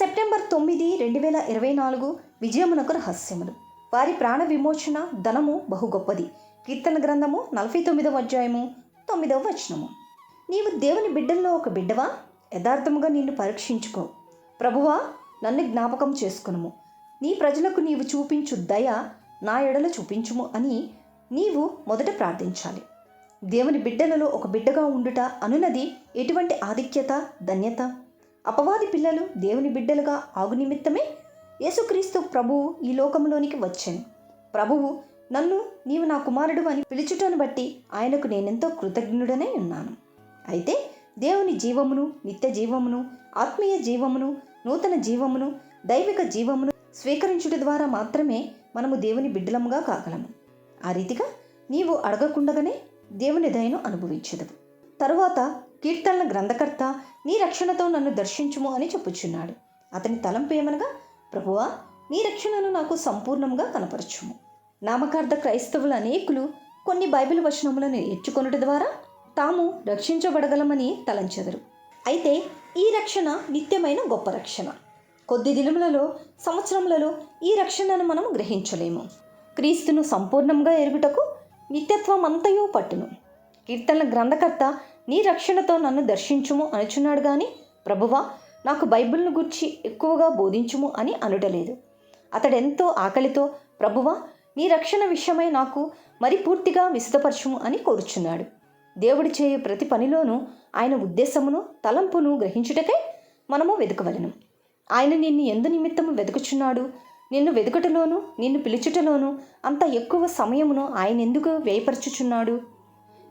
September తొమ్మిది రెండు వేల ఇరవై నాలుగు విజయమునకు రహస్యములు. వారి ప్రాణ విమోచన ధనము బహు గొప్పది. కీర్తన గ్రంథము నలభై తొమ్మిదవ అధ్యాయము తొమ్మిదవ వచనము. నీవు దేవుని బిడ్డల్లో ఒక బిడ్డవా? యథార్థముగా నిన్ను పరీక్షించుకో. ప్రభువా నన్ను జ్ఞాపకం చేసుకునుము. నీ ప్రజలకు నీవు చూపించు దయ నా ఎడల చూపించుము అని నీవు మొదట ప్రార్థించాలి. దేవుని బిడ్డలలో ఒక బిడ్డగా ఉండుట అనునది ఎటువంటి ఆధిక్యత ధన్యత? అపవాది పిల్లలు దేవుని బిడ్డలుగా ఆగు నిమిత్తమే యేసుక్రీస్తు ప్రభువు ఈ లోకంలోనికి వచ్చాను. ప్రభువు నన్ను నీవు నా కుమారుడు అని పిలుచుటను బట్టి ఆయనకు నేనెంతో కృతజ్ఞుడనే ఉన్నాను. అయితే దేవుని జీవమును నిత్య జీవమును ఆత్మీయ జీవమును నూతన జీవమును దైవిక జీవమును స్వీకరించుట ద్వారా మాత్రమే మనము దేవుని బిడ్డలముగా కాగలము. ఆ రీతిగా నీవు అడగకుండగానే దేవుని దయను అనుభవించదు తరువాత కీర్తనల గ్రంథకర్త నీ రక్షణతో నన్ను దర్శించుము అని చెప్పుచున్నాడు. అతని తలంపు ఏమనగా ప్రభువా నీ రక్షణను నాకు సంపూర్ణంగా కనపరచుము. నామకార్థ క్రైస్తవులు అనేకులు కొన్ని బైబిల్ వచనములను నేర్చుకొనుట ద్వారా తాము రక్షించబడగలమని తలంచెదరు. అయితే ఈ రక్షణ నిత్యమైన గొప్ప రక్షణ. కొద్ది దినములలో సంవత్సరములలో ఈ రక్షణను మనం గ్రహించలేము. క్రీస్తును సంపూర్ణంగా ఎరుగుటకు నిత్యత్వం అంతయో పట్టును. కీర్తనల గ్రంథకర్త నీ రక్షణతో నన్ను దర్శించుము అనుచున్నాడు కానీ ప్రభువా నాకు బైబిల్ను గుర్చి ఎక్కువగా బోధించుము అని అనుటలేదు. అతడెంతో ఆకలితో ప్రభువా నీ రక్షణ విషయమై నాకు మరి పూర్తిగా విశదపరచుము అని కోరుచున్నాడు. దేవుడు చేయు ప్రతి పనిలోనూ ఆయన ఉద్దేశమును తలంపును గ్రహించుటకై మనము వెతకవలను. ఆయన నిన్ను ఎందు నిమిత్తము వెతుకుచున్నాడు? నిన్ను వెతుకుటలోను నిన్ను పిలుచుటలోను అంత ఎక్కువ సమయమును ఆయన ఎందుకు వ్యయపరచుచున్నాడు?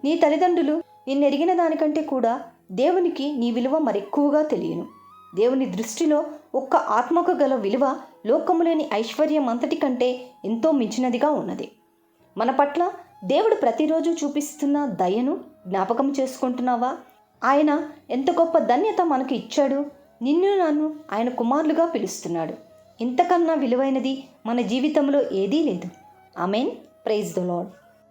నీ తల్లిదండ్రులు ఎరిగిన దానికంటే కూడా దేవునికి నీ విలువ మరెక్కువగా తెలియను. దేవుని దృష్టిలో ఒక్క ఆత్మకు గల విలువ లోకములేని ఐశ్వర్యం అంతటి కంటే ఎంతో మించినదిగా ఉన్నది. మన పట్ల దేవుడు ప్రతిరోజు చూపిస్తున్న దయను జ్ఞాపకం చేసుకుంటున్నావా? ఆయన ఎంత గొప్ప ధన్యత మనకు ఇచ్చాడు? నిన్ను నన్ను ఆయన కుమారులుగా పిలుస్తున్నాడు. ఇంతకన్నా విలువైనది మన జీవితంలో ఏదీ లేదు. ఆమెన్. Praise the lord